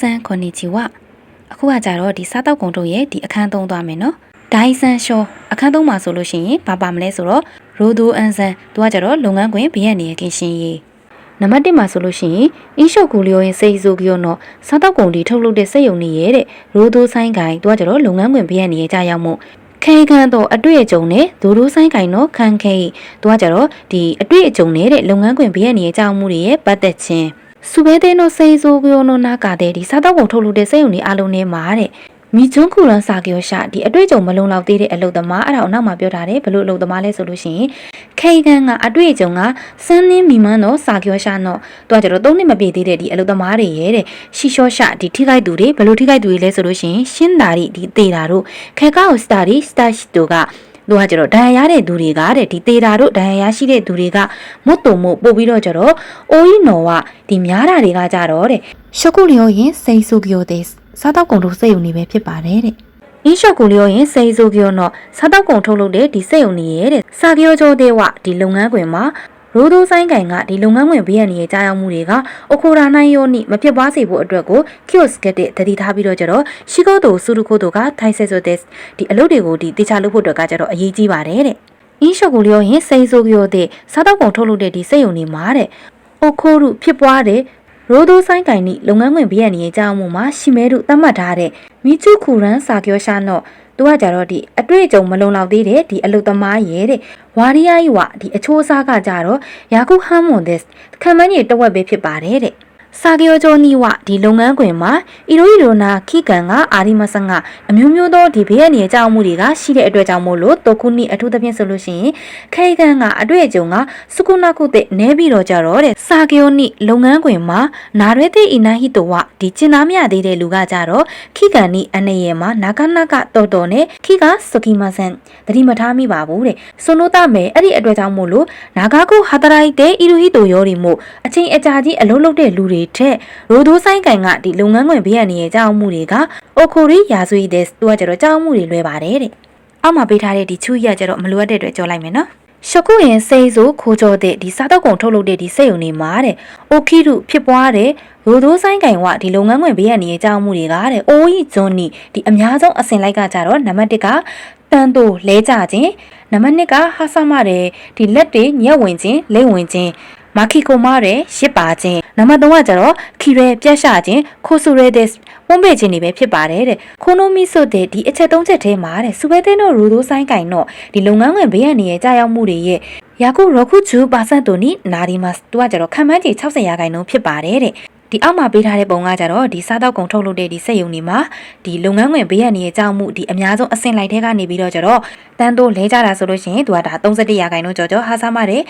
ဆန်ခွန်နီချီဝအခုကကြတော့ဒီစားတောက်ကုံတို့ရဲ့ဒီအခန်းသုံးသွားမယ်နော်ဒိုင်ဆန်ရှောအခန်းသုံးမှာဆိုလို့ရှိရင်ဘာပါမလဲဆိုတော့ရိုဒိုအန်ဆန်သူကကြတော့လုပ်ငန်းခွင်ဘေးရနေရကင်းရှင်းရေးနံပါတ်1မှာဆိုလို့ရှိရင်အင်းရှော့ကူလျောရင်စိတ်ဆိုကီယောနော်စားတောက်ကုံဒီထုတ်လုပ်တဲ့စက်ယုံနေရဲ့တဲ့ရိုဒိုဆိုင်ကိုင်သူကကြတော့လုပ်ငန်းခွင်ဘေးရနေရကြရောက်မှုခဲခန်းတော့အတွေ့အကြုံနဲ့ဒိုဒိုဆိုင်ကိုင်တော့ခန်းခဲသူကကြတော့ဒီအတွေ့အကြုံနဲ့တဲ့လုပ်ငန်းခွင်ဘေးရနေရကြမှုတွေရဲ့ပတ်သက်ခြင်း စူဘဲတဲ့နော်စိတ်ဆိုကီယောနော်နာကတဲ့ဒီစားတောက်ကုံထုတ်လုပ်တဲ့စက်ယုံနေအလုံးနဲ့မှာတဲ့မိကျွန်းခုရန်စာကျော်ရှာဒီအတွေ့အကြုံမလုံလောက်သေးတဲ့အလုပ်သမားအဲ့ဒါကိုနောက်မှပြောထားတယ်ဘလို့အလုပ်သမားလဲဆိုလို့ရှိရင်ခေကန်ကအတွေ့အကြုံကစန်းနှင်းမိမန်းတော့စာကျော်ရှာတော့သူကကျတော့သုံးနှစ်မပြည့်သေးတဲ့ဒီအလုပ်သမားတွေရဲ့တဲ့ရှီရှော့ရှာဒီထိခိုက်သူတွေဘလို့ထိခိုက်သူတွေလဲဆိုလို့ရှိရင်ရှင်းတာတွေဒီသေတာတို့ခေကောက်စတာဒီစတာရှိတို့က သူကကျတော့ဒဏ်ရာရတဲ့သူတွေကတဲ့ဒီသေတာတို့ဒဏ်ရာရရှိတဲ့သူတွေကမွတ်တုံမို့ပို့ပြီးတော့ကျတော့အိုးကြီးနော်ကဒီများတာတွေကကြတော့တဲ့ရှုကုလျောရင်စိတ်ဆူကီယိုတဲ့စားတော့ကုန်တို့စိတ်ယုံနေပဲဖြစ်ပါတယ်တဲ့အင်းရှော့ကိုလျောရင်စိန်ဆိုပြောတော့စားတောက်ကုန်ထုတ်လုပ်တဲ့ဒီစိတ်ုံနေရဲ့တဲ့စာကျော်ကျော်တဲ့ဝဒီလုပ်ငန်းခွင်မှာ ရိုးဒိုးဆိုင်ကင်ကဒီလုပ်ငန်းခွင်ဘေးရန်ရဲ့ကြားရောက်မှုတွေကအခုရာနိုင်ယောနိမဖြစ်ပွားစေဖို့အတွက်ကို kiosk ကတဲ့တတိထားပြီးတော့ကျတော့ရှိကောတိုစုရုခိုတိုကထိုင်ဆက်ဆိုတဲ့ဒီအလုပ်တွေကိုဒီတေချာလုပ်ဖို့အတွက်ကကျတော့အရေးကြီးပါတယ်တဲ့အင်းရှော့ကိုလျောရင်စိန်ဆိုပြောတဲ့စားတောက်ကုန်ထုတ်လုပ်တဲ့ဒီစိတ်ုံနေမှာတဲ့အခုရုဖြစ်ပွားတဲ့ရိုးဒိုးဆိုင်ကင်နိလုပ်ငန်းခွင်ဘေးရန်ရဲ့ကြားမှုမှာရှိမဲတို့သတ်မှတ်ထားတဲ့မိချုခုရန်စာကျော်ရှာနော့ သူကကြတော့ဒီအတွေ့အကြုံမလုံလောက်သေးတဲ့ဒီအလုတ်သမားရဲ့တဲ့ဝါရီယာကြီးဝဒီအချိုးအစားကကြတော့ယာကုဟမ်မွန်ဒက်ခံမန်းကြီးတဝက်ပဲဖြစ်ပါတယ်တဲ့ စာကျော်ကျော်နီဝဒီလုပ်ငန်းခွင်မှာအီရိုအီရိုနာခိကန်ကအာရီမဆန်ကအမျိုးမျိုးသောဒီဘေးရနေကြောက်မှုတွေကရှိတဲ့အတွက်ကြောင့်မို့လို့တိုကုနီအထူးသဖြင့်ဆိုလို့ရှိရင်ခေကန်ကအတွေ့အကြုံကစုကုနာကုတဲ့နဲပြီးတော့ကြတော့တဲ့စာကျော်နီလုပ်ငန်းခွင်မှာနာရွဲသိအီနာဟီတိုဝဒီကျင်နာမရသေးတဲ့လူကကြတော့ခိကန်နီအနေရဲ့မှာနာကနာကတော်တော်နဲ့ခိကစကီမဆန်တတိမထားမိပါဘူးတဲ့ဆိုနိုတာမဲအဲ့ဒီအတွက်ကြောင့်မို့လို့နာဂါကုဟာတရိုက်တဲ့အီရိုဟီတိုယောဒီမို့အချင်းအကြာကြီးအလုံးလုံးတဲ့လူတွေထက်ရိုဒိုးဆိုင်ကန်ကဒီလုပ်ငန်းခွင်ဘေးရနေရဲ့ကြောက်မှုတွေကအိုခိုရီယာဆွေတဲ့သူကကျတော့ကြောက်မှုတွေလွဲပါတယ်တဲ့အောက်မှာပေးထားတဲ့ဒီချူရကျတော့မလိုအပ်တဲ့အတွက်ကြောလိုက်မယ်နော်ရှကုရင်စိတ်ဆိုခိုးကြောတဲ့ဒီစားတော့ကုံထုတ်လုပ်တဲ့ဒီစိတ်ုံနေမှာတဲ့အိုခီရုဖြစ်ပွားတဲ့ရိုဒိုးဆိုင်ကင်ဝဒီလုပ်ငန်းခွင်ဘေးရနေရဲ့ကြောက်မှုတွေကတဲ့အိုးကြီးဇွန်နီဒီအများဆုံးအစင်လိုက်ကကြတော့နံပါတ်1ကတန်တိုလဲကြခြင်းနံပါတ်2ကဟာဆမတဲ့ဒီလက်တွေညက်ဝင်ခြင်းလိမ့်ဝင်ခြင်း မာခီကိုမာတဲ့ရစ်ပါခြင်းနံပါတ်3ကကျတော့ခီရဲပြက်ရှာခြင်းခိုဆူရဲတဲ့ပုံပေခြင်းတွေပဲဖြစ်ပါတယ်တဲ့ခိုနိုမီဆိုတဲ့ဒီအချက်၃ချက်ထဲမှာတဲ့စူဘဲသိန်းတို့ရူဒိုဆိုင်ကင်တော့ဒီလုပ်ငန်းဝင်ဘေးရနေရဲ့ကြာရောက်မှုတွေရဲ့ယာကုရခုဂျူပါဆန်တိုနီနာဒီမတ်သူကကျတော့ခံမှန်းကြီး60ရာခိုင်နှုန်းဖြစ်ပါတယ်တဲ့ ဒီအောက်မှာပေးထားတဲ့ပုံကကြတော့ဒီစားတောက်ကုန်ထုတ်လုပ်တဲ့ဒီစက်ရုံတွေမှာဒီလုပ်ငန်းဝင်ဘေးရန်တွေကြောင့်မှုဒီအများဆုံးအဆင့်လိုက်ထဲကနေပြီးတော့ကြတော့တန်းတို့လဲကြတာဆိုလို့ရှိရင်သူကဒါ37ရာခိုင်နှုန်းကျော်ကျော်ဟာစားမတယ်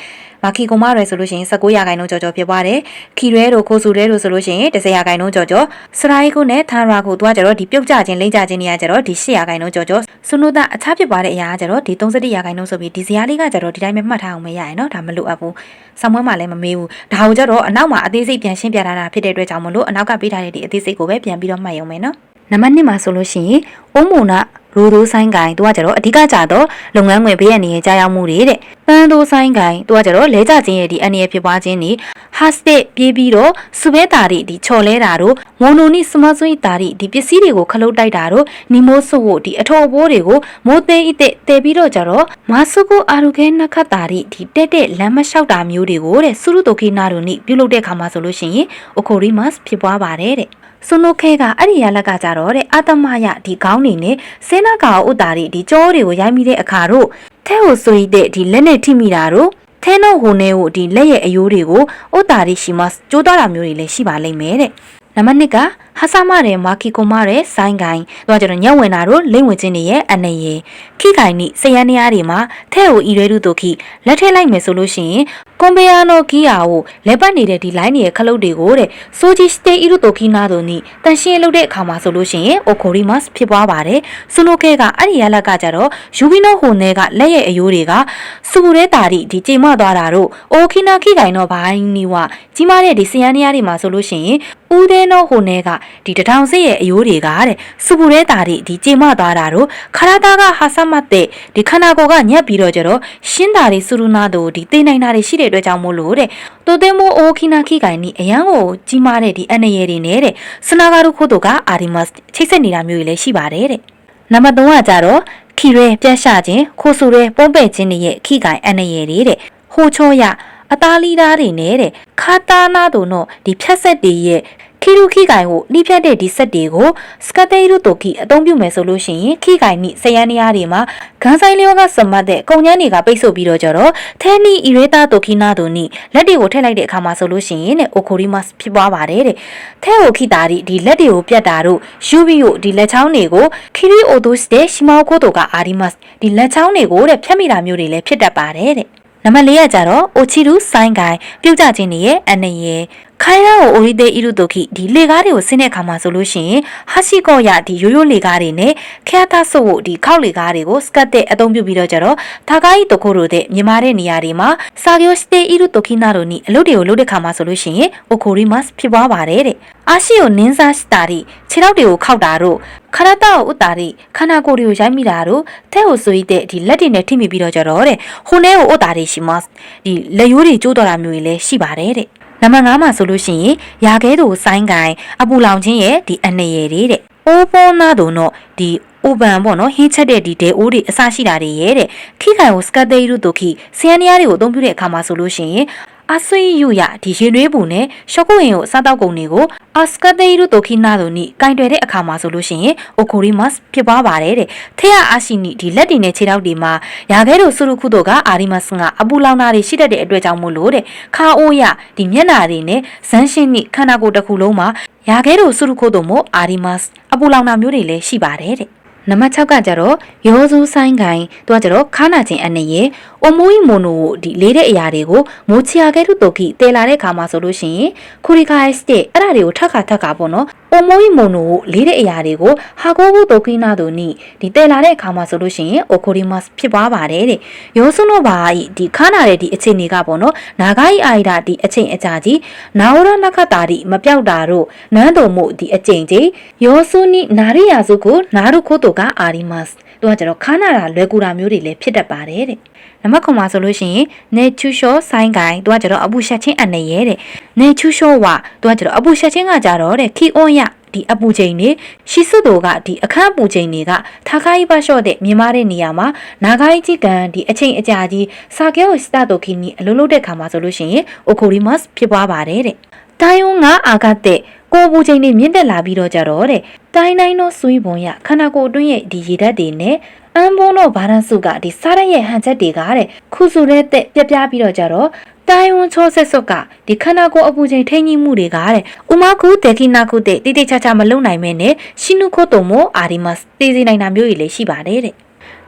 မာခီကုံမရယ်ဆိုလို့ရှိရင်19ရာခိုင်နှုန်းကျော်ကျော်ဖြစ်သွားတယ်ခီရဲတို့ခိုဆူရဲတို့ဆိုလို့ရှိရင်10ရာခိုင်နှုန်းကျော်ကျော်စရိုင်းကုနဲ့သန်ရာကုသူကကြတော့ဒီပြုတ်ကြခြင်းလိမ့်ကြခြင်းတွေကကြတော့ဒီ10ရာခိုင်နှုန်းကျော်ကျော်စွနုတာအခြားဖြစ်သွားတဲ့အရာကကြတော့ဒီ37ရာခိုင်နှုန်းဆိုပြီးဒီဇာတ်လေးကကြတော့ဒီတိုင်းပဲမှတ်ထားအောင်မရရယ်နော်ဒါမလိုအပ်ဘူးဆောင်းပွဲမှာလည်းမမေးဘူးဒါကိုကြတော့အနောက်မှာအသေးစိတ်ပြန်ရှင်းပြထားတာဖြစ်တဲ့တဲ့အတွက်ကြောင့်မလို့အနောက်ကပေးထားတဲ့ဒီအသေးစိတ်ကိုပဲပြန်ပြီးတော့မှတ်ရုံပဲနော်နံပါတ်1မှာဆိုလို့ရှိရင်အိုးမုံနာရိုးရိုးဆိုင်ကိုင်သူကကြတော့အဓိကကြတော့လုပ်ငန်းဝင်ဘေးရနေရကြာရောက်မှုတွေတဲ့ န်းတိုးဆိုင်ကိုင်သူကကျတော့လဲကြခြင်းရဲ့ဒီအနေရဖြစ်ပွားခြင်းနေဟာစတစ်ပြေးပြီးတော့စူဘဲတာတွေဒီချော်လဲတာတို့မွန်နိုနီစမဆွေးတာတွေဒီပစ္စည်းတွေကိုခလုတ်တိုက်တာတို့နီမိုးဆုပ်ဖို့ဒီအထော်အပိုးတွေကိုမိုးသေးဤတဲ့တဲပြီးတော့ကျတော့မာဆုကိုအာရုခဲနခတ်တာတွေဒီတက်တက်လမ်းမလျှောက်တာမျိုးတွေကိုတဲ့စူရုတိုခိနာတို့နိပြုလုပ်တဲ့ခါမှာဆိုလို့ရှိရင်အိုခိုရီမတ်ဖြစ်ပွားပါတယ်တဲ့ဆွနိုခဲကအဲ့ဒီရလက်ကကြတော့တဲ့အတမရဒီခေါင်းနေနဲ့စင်းနာကာဥတာတွေဒီကြောတွေကိုရိုက်မိတဲ့အခါတို့ထဲကိုဆိုရတဲ့ဒီလက်နဲ့ထိမိတာတို့ထဲနှုတ်ဟိုနေကိုဒီလက်ရဲ့အယိုးတွေကိုဥတာတွေရှိမှကျိုးသွားတာမျိုးတွေလည်းရှိပါလိမ့်မယ်တဲ့နံပါတ်2ကဟာဆာမတဲ့မာကီကိုမတဲ့ဆိုင်းကိုင်းတော့ကျတော့ညက်ဝင်တာတို့လိမ့်ဝင်ခြင်းတွေရဲ့အနေရခိခိုင်နိစရန်နေရာတွေမှာထဲ့ကိုဤရဲတုတို့ခိလက်ထဲလိုက်မယ်ဆိုလို့ရှိရင် ကွန်ပီယာနိုကီယာကိုလက်ပတ်နေတဲ့ဒီ line တွေရဲ့ခလုတ်တွေကိုတဲ့ဆိုဂျီစတေဤတို့ခိနာတို့နိတန်ရှင်းလုပ်တဲ့အခါမှာဆိုလို့ရှိရင်အိုခိုရီမတ်ဖြစ်ပွားပါတယ်ဆူနိုကဲကအဲ့ဒီရလက်ကကြတော့ယူဘီနိုဟိုနဲကလက်ရဲ့အယိုးတွေကစူရဲတာဒီဒီချိန်မသွားတာတို့အိုခိနာခိခိုင်တော့ဘိုင်းနီဝကြီးမားတဲ့ဒီစရန်နေရာတွေမှာဆိုလို့ရှိရင်ဦးသေးနောဟိုနဲကဒီတထောင်စစ်ရဲ့အယိုးတွေကတဲ့စူပူရဲတာတွေဒီကြေမသွားတာတို့ခရတာကဟာဆမတ်တဲ့ဒီခန္ဓာကိုယ်ကညက်ပြီးတော့ကြတော့ရှင်းတာတွေစူရူနာတို့ဒီသိနိုင်တာတွေရှိတဲ့အတွက်ကြောင့်မို့လို့တဲ့တိုသင်းမိုးအိုခိနာခိကိုင်နီအရန်ကိုကြီးမားတဲ့ဒီအန်နရယ်တွေနဲ့တဲ့စနာဂါရုခိုးတို့ကအာဒီမတ်ချိတ်ဆက်နေတာမျိုးတွေလည်းရှိပါတယ်တဲ့နံပါတ်3ကကြတော့ခီရဲပြတ်ရှခြင်းခိုးဆူရဲပုံပဲ့ခြင်းတွေရဲ့ခိကိုင်အန်နရယ်တွေတဲ့ဟိုချောရအသားလီသားတွေနဲ့တဲ့ခါတာနာတို့တော့ဒီဖြတ်ဆက်တွေရဲ့ ခီရုခိကိုင်ကိုနှိဖြတ်တဲ့ဒီဆက်တွေကိုစကတေရုတိုကီအသုံးပြုမယ်ဆိုလို့ရှိရင်ခိကိုင်နိဆယန်နေရာတွေမှာဂန်ဆိုင်လျောကစမတ်တဲ့ကုံညမ်းတွေကပိတ်ဆို့ပြီးတော့ကြတော့သဲနီအီရေတာတိုကီနာတို့နိလက်တွေကိုထည့်လိုက်တဲ့အခါမှာဆိုလို့ရှိရင်တဲ့အိုခိုရီမတ်ဖြစ်ပွားပါတယ်တဲ့သဲကိုခိတာဒီဒီလက်တွေကိုပြတ်တာတို့ယူဘီကိုဒီလက်ချောင်းတွေကိုခီရီအိုဒုစ်တဲ့ရှီမောကိုတိုကအာဒီမတ်ဒီလက်ချောင်းတွေကိုတဲ့ဖြတ်မိတာမျိုးတွေလည်းဖြစ်တတ်ပါတယ်တဲ့နံပါတ်၄ကကြတော့အိုချီရူဆိုင်းကိုင်ပြုတ်ကြခြင်းတွေရဲ့အနေရဲ့ ခိုင်ရာကိုအိုရီတေအီရုတိုခိဒီလေကားတွေကိုဆင်းတဲ့အခါမှာဆိုလို့ရှိရင်ဟာရှိကောရဒီရိုးရိုးလေကားတွေနဲ့ခဲအသဆုပ်ကိုဒီခောက်လေကားတွေကိုစကတ်တဲ့အသုံးပြုပြီးတော့ကြတော့ဒါကာဤတခိုတို့တဲ့မြန်မာတဲ့နေရာတွေမှာစာဂိုစတေအီရုတိုခိနာတို့နီအလုပ်တွေကိုလုပ်တဲ့ခါမှာဆိုလို့ရှိရင်အိုခိုရီမတ်ဖြစ်ပွားပါတယ်တဲ့အာရှိကိုနင်းစားစတာရီခြေထောက်တွေကိုခောက်တာတို့ခရတာကိုဥတာရီခန္ဓာကိုယ်တွေကိုရိုက်မိတာတို့ထဲကိုဆိုရတဲ့ဒီလက်တွေနဲ့ထိမိပြီးတော့ကြတော့တဲ့ဟိုနဲကိုဥတာရီရှိမတ်ဒီလက်ရိုးတွေကျိုးတော်တာမျိုးတွေလည်းရှိပါတယ်တဲ့ နံပါတ်5မှာဆိုလို့ရှိရင်ရာခဲတို့ဆိုင်းကိုင်အပူလောင်ခြင်းရဲ့ဒီအနေရည်တွေတဲ့အိုးပေါ်နာတို့တော့ဒီအိုပန်ပေါ့နော်ဟင်းချက်တဲ့ဒီဒဲအိုးတွေအစရှိတာတွေရဲ့တဲ့ခိခိုင်ကိုစကတ်သေးရုတို့ခိဆီယန်နီယာတွေကိုအသုံးပြုတဲ့အခါမှာဆိုလို့ရှိရင် အဆွေယူရဒီရင်ရွေးပူနဲ့ရှော့ကုရင်ကိုစားတောက်ကုန်တွေကိုအစကတ်သေးရုတိုခိနာတို့နိကင်တွယ်တဲ့အခါမှာဆိုလို့ရှိရင်အိုကိုရီမတ်ဖြစ်ပွားပါတယ်တဲ့ထဲရအရှိနိဒီလက်တွေနဲ့ခြေထောက်တွေမှာရာခဲတို့စုရုခုတို့ကအာရီမတ်ကအပူလောင်တာတွေရှိတတ်တဲ့အတွက်ကြောင့်မို့လို့တဲ့ခါအိုးရဒီမျက်နာတွေနဲ့ဇန်းရှင်းနိခန္ဓာကိုယ်တစ်ခုလုံးမှာရာခဲတို့စုရုခုတို့မို့အာရီမတ်အပူလောင်တာမျိုးတွေလည်းရှိပါတယ်တဲ့နံပါတ်6ကကြတော့ရောစူးဆိုင်ကိုင်သူကကြတော့ခါနာချင်းအနေရဲ့အမိုးီမိုနိုကိုဒီလေးတဲ့အရာတွေကိုမိုချီယာကဲတုတိုခိတဲလာတဲ့ခါမှာဆိုလို့ရှိရင်ခူရီခိုင်စတစ်အဲ့ဒါတွေကိုထက်ခါထက်ခါပေါ့နော်အမိုးီမိုနိုကိုလေးတဲ့အရာတွေကိုဟာကိုဘူးတိုခိနာတို့နိဒီတဲလာတဲ့ခါမှာဆိုလို့ရှိရင်အိုခိုရီမတ်ဖြစ်ပွားပါတယ်တဲ့ရောစုနိုဘာဤဒီခါနာတဲ့ဒီအချိန်တွေကပေါ့နော်နာဂိုင်းအိုင်ဒါဒီအချိန်အကြာကြီးနာဝရနခတာဒီမပြောက်တာတို့နန်းတော်မို့ဒီအချိန်ကြီးရောစုနိနာရိယာစုကိုနာရုခိုတိုကအာရီမတ် သူကကျတော့ခါနာတာလွယ်ကူတာမျိုးတွေလည်းဖြစ်တတ်ပါတယ်တဲ့နံပါတ်9မှာဆိုလို့ရှိရင်နေချူရှောဆိုင်းကိုင်သူကကျတော့အပူရှက်ချင်းအနေရဲတဲ့နေချူရှောဝသူကကျတော့အပူရှက်ချင်းကကြတော့တဲ့ခီအွန်ရဒီအပူချိန်နေရှီစုတို့ကဒီအခန်းအပူချိန်တွေကထားခိုင်းပါလျှော့တဲ့မြင်မာတဲ့နေရာမှာနာဂိုင်းကြီးကန်ဒီအချိန်အကြာကြီးစာကဲကိုစတတိုခီနီအလုံးလုံးတဲ့ခါမှာဆိုလို့ရှိရင်အိုခိုရီမတ်ဖြစ်ပွားပါတယ်တဲ့တိုင်ယွန်ကအာဂတ်တဲ့ ကိုပူချိန်တွေမြင့်တက်လာပြီးတော့ကြတော့တဲ့တိုင်းတိုင်းတို့ဆွေးပုံရခန္ဓာကိုယ်အတွင်းရဲ့ဒီရေဓာတ်တွေနဲ့အန်ဘုံတို့ဘာရန်စုကဒီစားရရဲ့ဟန်ချက်တွေကတဲ့ခုစုတဲ့တက်ပြပြပြီးတော့ကြတော့တိုင်ဝမ်ချောဆက်စုပ်ကဒီခန္ဓာကိုယ်အပူချိန်ထိန်းကြီးမှုတွေကတဲ့ဥမာကူတေကိနာကုတဲ့တိတိကျကျမလုံနိုင်မဲနဲ့ရှီနုခိုတိုမိုအာရီမတ်တေးစီနိုင်တာမျိုးတွေလည်းရှိပါတယ်တဲ့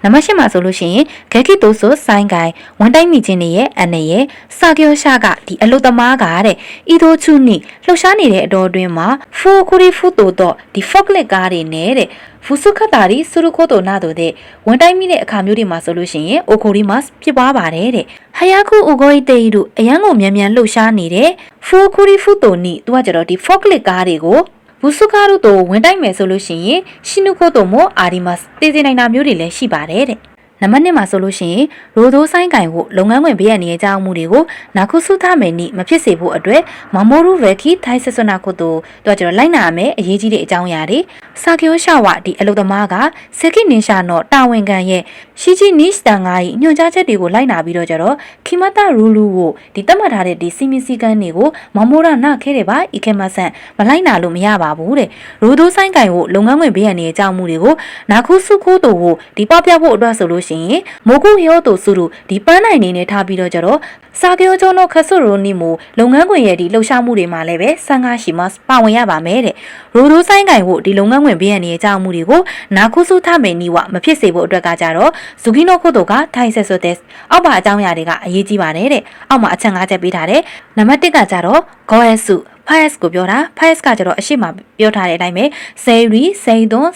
နံပါတ်၈မှာဆိုလို့ရှိရင်ဂက်ကိတိုဆိုဆိုင်းကိုင်ဝန်တိုက်မိခြင်းတွေရဲ့အနေရဲ့စာကျောရှာကဒီအလုတ်သမားကတဲ့ဤသို့ချူနိလှူရှားနေတဲ့အတော်အတွင်းမှာဖိုကူရီဖူတိုတော့ဒီဖော့ကလစ်ကားတွေနဲ့တဲ့ဖူဆုခတာရီဆူရခိုတိုနာတို့တဲ့ဝန်တိုက်မိတဲ့အခါမျိုးတွေမှာဆိုလို့ရှိရင်အိုခိုရီမတ်ဖြစ်ပွားပါတယ်တဲ့ဟယာခုဥဂိုရီတေရီတို့အရန်ကိုမြန်မြန်လှူရှားနေတဲ့ဖိုကူရီဖူတိုနိသူကကြတော့ဒီဖော့ကလစ်ကားတွေကို ဘူးစုကားတို့တော့ဝင်တိုက်မယ်ဆိုလို့ရှိရင်ရှီနုခိုတိုမိုအာဒီမတ်တည်စေနိုင်တာမျိုးတွေလည်းရှိပါတယ်တဲ့ နံပါတ်1မှာဆိုလို့ရှိရင်ရိုဒိုဆိုင်ကင်ကိုလုပ်ငန်းခွင်ဘေးရန်နေတဲ့အကြောင်းမှုတွေကိုနာခုစုထမယ်နိမဖြစ်စေဖို့အတွက်မမိုရူဗယ်ခီထိုင်ဆဆွနာကိုတို့တော့ကျွန်တော်လိုက်နာရမယ်အရေးကြီးတဲ့အကြောင်းအရာတွေစာကယောရှာဝဒီအလုသမားကစကိနင်ရှာနော့တာဝန်ခံရဲ့ရှီဂျီနီစတန်ငါကြီးညွှန်ကြားချက်တွေကိုလိုက်နာပြီးတော့ကြတော့ခီမတာရူလူကိုဒီတတ်မှတ်ထားတဲ့ဒီစီမီစီကန်တွေကိုမမိုရနာခဲတယ်ပါဤခဲမဆန်မလိုက်နာလို့မရပါဘူးတဲ့ရိုဒိုဆိုင်ကင်ကိုလုပ်ငန်းခွင်ဘေးရန်နေတဲ့အကြောင်းမှုတွေကိုနာခုစုခိုးတို့ကိုဒီပပြဖို့အတွက်ဆိုလို့ရှိရင်မိုကုဟောတိုစုတို့ဒီပန်းနိုင်နေနဲ့ထားပြီးတော့ကြတော့စာကျောကျောနောခဆုရိုနီမိုလုပ်ငန်းခွင်ရဲ့ဒီလှုပ်ရှားမှုတွေမှာလည်းပဲဆန်ကားရှိမပါဝင်ရပါမယ်တဲ့ရိုဒိုဆိုင်ကင်ကိုဒီလုပ်ငန်းခွင်ဘေးရန်နေတဲ့အကြောင်းမှုတွေကိုနာခုစုထမယ်နီဝမဖြစ်စေဖို့အတွက်ကကြတော့ဇူကီနိုခိုတိုကထိုင်ဆက်ဆိုတဲ့အောက်ပါအကြောင်းအရာတွေကအရေးကြီးပါတယ်တဲ့အောက်မှာအချက်၅ချက်ပေးထားတယ်နံပါတ်၁ကကြတော့ဂေါ်အစု Fires ကိုပြောတာ Fires ကကျတော့အရှိမပြောထားတဲ့အတိုင်းပဲစေရီစိန်သွန်း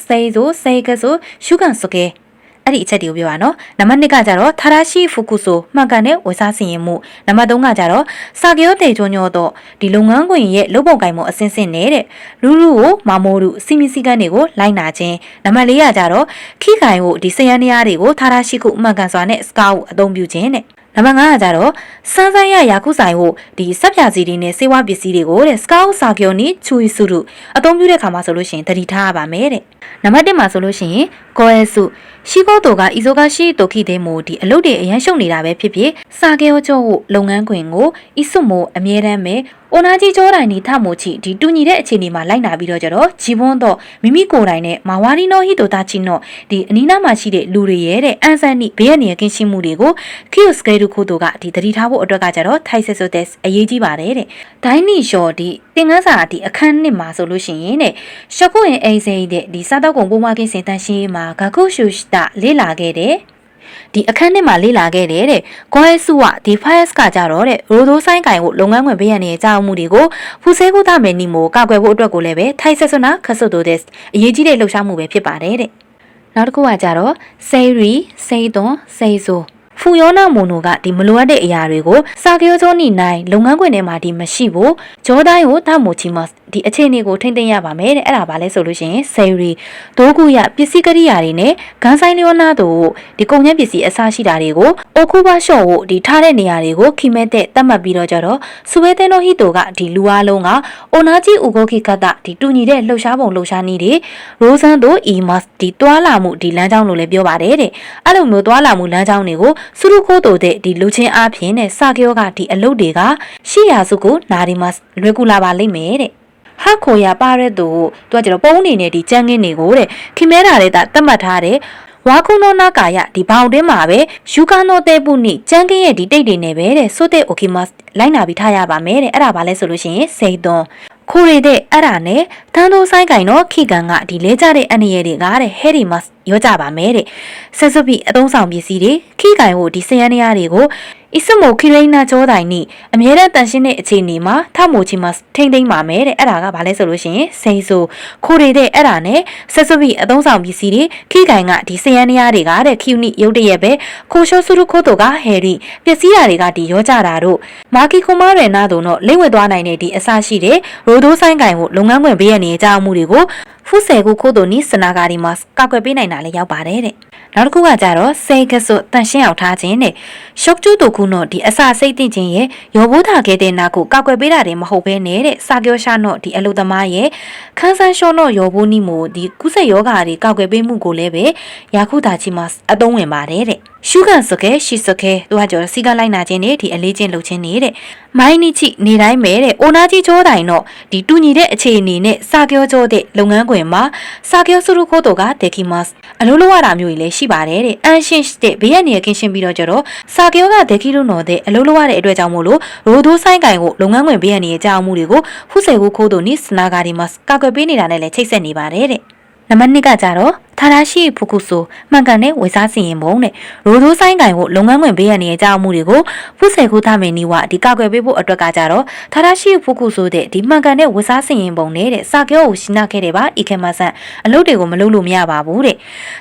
စိန်ဆိုစိန်ကဆိုရှုကန်စကေအဲ့ဒီအချက်တွေကိုပြောရနော်နံပါတ်2ကကြတော့ထာရာရှိဖူကုဆိုမှန်ကန်တဲ့ဝေစားစင်ရင်မှုနံပါတ်3ကကြတော့စာကျောတေချွန်ညောတော့ဒီလုပ်ငန်းခွင်ရဲ့လုပ်ပုံကိုင်မှုအစင်းစင်းနေတဲ့လူလူကိုမမိုးတို့စီမီစီကန်တွေကိုလိုက်နာခြင်းနံပါတ်4ကကြတော့ခိခိုင်ကိုဒီစရန်နေရာတွေကိုထာရာရှိခုမှန်ကန်စွာနဲ့စကားကိုအသုံးပြုခြင်းတဲ့နံပါတ်5ကကြတော့ စန်းစန်းရရာခုဆိုင်ကိုဒီစက်ပြစီတွေနဲ့စေဝါပစ္စည်းတွေကိုတဲ့စကောက်စာကျော်နီချူရီစုတို့အသုံးပြုတဲ့ခါမှာဆိုလို့ရှိရင်သတိထားရပါမယ်တဲ့နံပါတ်1မှာဆိုလို့ရှိရင်ကောအဲစုရှိကောတိုကအီဇိုကရှိတိုခိတဲ့မို့ဒီအလုပ်တွေအရန်ရှုပ်နေတာပဲဖြစ်ဖြစ်စာကျော်ကျော်ကိုလုပ်ငန်းခွင်ကိုအီဆုမို့အမြဲတမ်းပဲအိုနာကြီးကျောတိုင်နေထမို့ချီဒီတူညီတဲ့အခြေအနေမှာလိုက်နာပြီးတော့ကြတော့ဂျီဘွန်းတော့မိမိကိုယ်တိုင်နဲ့မာဝါရီနိုဟီတိုတာချီနော့ဒီအနီးနားမှာရှိတဲ့လူတွေရဲ့တဲ့အန်ဆန်နိဘေးရနေကင်းရှင်းမှုတွေကိုခီယိုစကဲဒူခိုတိုကဒီတတိထားဖို့အတွက်ကကြတော့ထိုက်ဆက်ဆိုတဲ့အရေးကြီးပါတယ်တဲ့ဒိုင်းနီရှော်ဒီတင်ငန်းစာဒီအခန်းနှစ်မှာဆိုလို့ရှိရင်တဲ့ရှော့ကိုရင်အိမ်စိတဲ့ဒီစားတော့ကုန်ပိုးမကင်းစင်တန်ရှင်းရေးမှာဂါကုရှူရှတာလေ့လာခဲ့တဲ့ဒီအခန်းထဲမှာလေ့လာခဲ့တယ်တဲ့။ကွဲစုကဒီ fires ကကြတော့တဲ့ရိုဒိုဆိုင်ကင်ကိုလုပ်ငန်းခွင်ဘေးရန်ရဲ့ကြောက်မှုတွေကိုဖူဆဲကုသမယ်နီမိုကောက်ွယ်ဖို့အတွက်ကိုလည်းပဲထိုက်ဆက်စွနာခဆုတ်တိုတဲ့အရေးကြီးတဲ့လှုပ်ရှားမှုပဲဖြစ်ပါတယ်တဲ့။နောက်တစ်ခုကကြတော့စေရီစေသွန်စေဆို ဖူယောနာမိုနိုကဒီမလိုအပ်တဲ့အရာတွေကိုစာကြောချိုးနေနိုင်လုပ်ငန်းခွင်ထဲမှာဒီမရှိဘူးဂျောတိုင်းကိုတမိုချီမတ်ဒီအခြေအနေကိုထိမ့်သိမ်းရပါမယ်တဲ့အဲ့ဒါဘာလဲဆိုလို့ရှိရင်ဆယ်ရီဒိုးကူရပစ္စည်းကရိယာတွေနဲ့ဂန်ဆိုင်လျောနာတို့ဒီကုန်ကျန်းပစ္စည်းအစားရှိတာတွေကိုအိုကူဘာရှော့ကိုဒီထားတဲ့နေရာတွေကိုခိမဲတဲ့တတ်မှတ်ပြီးတော့ကြတော့စဝဲသင်းတို့ဟီတိုကဒီလူအားလုံးကအိုနာဂျီဥကိုခိကတ်ဒီတူညီတဲ့လှုပ်ရှားပုံလှုပ်ရှားနည်းတွေရိုးစန်းတို့အီမတ်ဒီတွာလာမှုဒီလမ်းကြောင်းလို့လည်းပြောပါတယ်တဲ့အဲ့လိုမျိုးတွာလာမှုလမ်းကြောင်းတွေကိုစုရုခိုးတိုတဲ့ဒီလူချင်းအားဖြင့်နဲ့စာကြောကဒီအလုတ်တွေကရှေ့ရာစုကိုနာဒီမတ်လွယ်ကူလာပါလိမ့်မယ်တဲ့ဟာခိုရပါတဲ့သူသူကကျတော့ပုံးနေနေဒီကြမ်းကင်းတွေကိုတဲ့ခင်မဲတာတဲ့တတ်မှတ်ထားတဲ့ဝါကုနောနာကာယဒီဘောင်တွင်းမှာပဲယူကာနိုတဲပုနိကြမ်းကင်းရဲ့ဒီတိတ်တွေနဲ့ပဲတဲ့ဆိုတဲ့အိုကီမတ်လိုက်နာပြီးထားရပါမယ်တဲ့အဲ့ဒါဘာလဲဆိုလို့ရှိရင်စိတ်သွန်ခိုးရတဲ့အဲ့ဒါနဲ့တန်းတိုးဆိုင်ကင်တော့ခိကန်ကဒီလဲကြတဲ့အန်ရည်တွေကတဲ့ဟဲရီမတ် ရောကြပါမယ်တဲ့ဆက်စွပ်ပြီးအသုံးဆောင်ပစ္စည်းတွေခိကန်ကိုဒီစရန်ရတွေကိုအစ်စမိုခိရိနာကျောတိုင်နိအမြဲတမ်းတန်ရှင်းတဲ့အခြေအနေမှာထမိုချီမထိမ့်သိမ့်ပါမယ်တဲ့အဲ့ဒါကဘာလဲဆိုလို့ရှိရင်စိန်ဆိုခိုးရတဲ့အဲ့ဒါနဲ့ဆက်စွပ်ပြီးအသုံးဆောင်ပစ္စည်းတွေခိကန်ကဒီစရန်ရတွေကတဲ့ခိယူနိရုတ်တရက်ပဲခိုရှိုစုရုခိုးတိုကဟယ်ရီပစ္စည်းဓာတွေကဒီရောကြတာတို့မာကီခိုမာရယ်နာတို့တော့လိမ့်ဝဲသွားနိုင်တဲ့ဒီအစရှိတဲ့ရိုဒိုးဆိုင်ကင်ကိုလုပ်ငန်းခွင်ပေးရနေကြမှုတွေကို ဖုဆယ်ကိုခိုးတို့နီစနာဂါဒီမှာကောက်ွယ်ပေးနိုင်တာလည်းရောက်ပါတယ်တဲ့နောက်တစ်ခုကကြတော့စိတ်ကစွတန်ရှင်းအောင်ထားခြင်းတဲ့ရှော့ကျူးတို့ခုနော်ဒီအစာစိတ်သိခြင်းရဲ့ရောဘိုးတာခဲ့တဲ့နာကိုကောက်ွယ်ပေးတာတယ်မဟုတ်ဘဲနဲ့တဲ့စာကျော်ရှာနော်ဒီအလုသမားရဲ့ခန်းဆန်းရှော့နော်ရောဘိုးနီမိုဒီကုဆက်ယောဂါတွေကောက်ွယ်ပေးမှုကိုလည်းပဲယာခုတာချီမှာအသုံးဝင်ပါတယ်တဲ့ရှုကန်စကဲရှိစကဲသူကကြောစီကလိုက်နာခြင်းနဲ့ဒီအလေးချင်းလုပ်ခြင်းနေတဲ့ မိုင်းနိချိနေတိုင်းမဲတဲ့အိုနာကြီးချောတိုင်တော့ဒီတူညီတဲ့အခြေအနေနဲ့စာကျော်ကျော်တဲ့လုပ်ငန်းခွင်မှာစာကျော်စုရုခိုးတို့ကတေကီမတ်အလိုလိုရတာမျိုးကြီးလည်းရှိပါတယ်တဲ့အန်ရှင်းတဲ့ဘေးရနေကင်းရှင်းပြီးတော့ကြတော့စာကျော်ကတေကီလို့နော်တဲ့အလိုလိုရတဲ့အတွက်ကြောင့်မို့လို့ရိုဒိုးဆိုင်ကင်ကိုလုပ်ငန်းခွင်ဘေးရနေကြောက်မှုတွေကိုဖုဆယ်ကိုခိုးတို့နိစနာဂါဒီမတ်ကောက်ွယ်ပေးနေတာနဲ့လည်းချိတ်ဆက်နေပါတယ်တဲ့နံပါတ်2ကကြတော့ ထာရာရှိဖုကုဆိုမှန်ကန်တဲ့ဝေစားစီရင်ပုံတဲ့ရိုဒိုးဆိုင်ကင်ကိုလုပ်ငန်းခွင်ပေးရနေကြမှုတွေကိုဖုဆယ်ခုသားမင်းနီဝဒီကောက်ွယ်ပေးဖို့အတွက်ကကြတော့ထာရာရှိဖုကုဆိုတဲ့ဒီမှန်ကန်တဲ့ဝေစားစီရင်ပုံနဲ့တဲ့စာကျောကိုရှင်းနာခဲ့တယ်ပါဤခေမဆန်အလုပ်တွေကိုမလုပ်လို့မရပါဘူးတဲ့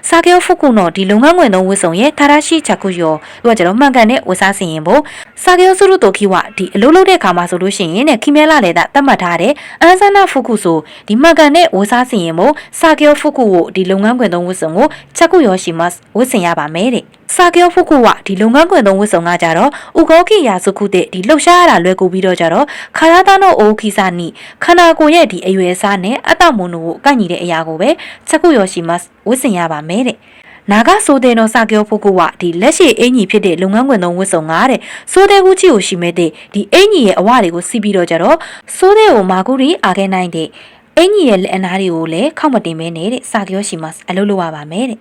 စာကျောဖုကုနော်ဒီလုပ်ငန်းခွင်သုံးဝစ်စုံရဲ့ထာရာရှိချက်ခုယောသူကကြတော့မှန်ကန်တဲ့ဝေစားစီရင်ပုံစာကျောစုရုတိုခိဝဒီအလုပ်လုပ်တဲ့ခါမှာဆိုလို့ရှိရင်တဲ့ခိမဲလာလေတာတတ်မှတ်ထားတဲ့အန်ဆနာဖုကုဆိုဒီမှန်ကန်တဲ့ဝေစားစီရင်ပုံစာကျောဖုကုကိုဒီလုပ်ငန်းခွင်သုံးဝစ်စုံကိုချက်ကုယောရှိမတ်ဝစ်စင်ရပါမယ်တဲ့စာကျောဖုကုဝဒီလုပ်ငန်းခွင်သုံးဝစ်စုံကကြတော့ဥကောခိယာစုခုတဲ့ဒီလှုပ်ရှားရတာလွယ်ကူပြီးတော့ကြတော့ခါရသားတို့အိုခိစာနိခန္ဓာကိုယ်ရဲ့ဒီအရွယ်အစားနဲ့အတ္တမွန်တို့ကိုကိုက်ညီတဲ့အရာကိုပဲချက်ကုယောရှိမတ်ဝစ်စင်ရပါမယ်တဲ့နာဂဆိုတဲ့နော်စာကျောဖုကုဝဒီလက်ရှိအင်ကြီးဖြစ်တဲ့လုပ်ငန်းခွင်သုံးဝစ်စုံကားတဲ့ဆိုတဲ့ကူချီကိုရှိမဲ့တဲ့ဒီအင်ကြီးရဲ့အဝတွေကိုစီးပြီးတော့ကြတော့ဆိုတဲ့ကိုမာကူရီအာခဲနိုင်တဲ့ အင်ကြီးရဲ့လက်အနားတွေကိုလည်းခောက်မတင်မဲနဲ့တဲ့စာကျောရှိမတ်အလုပ်လုပ်ရပါမယ်တဲ့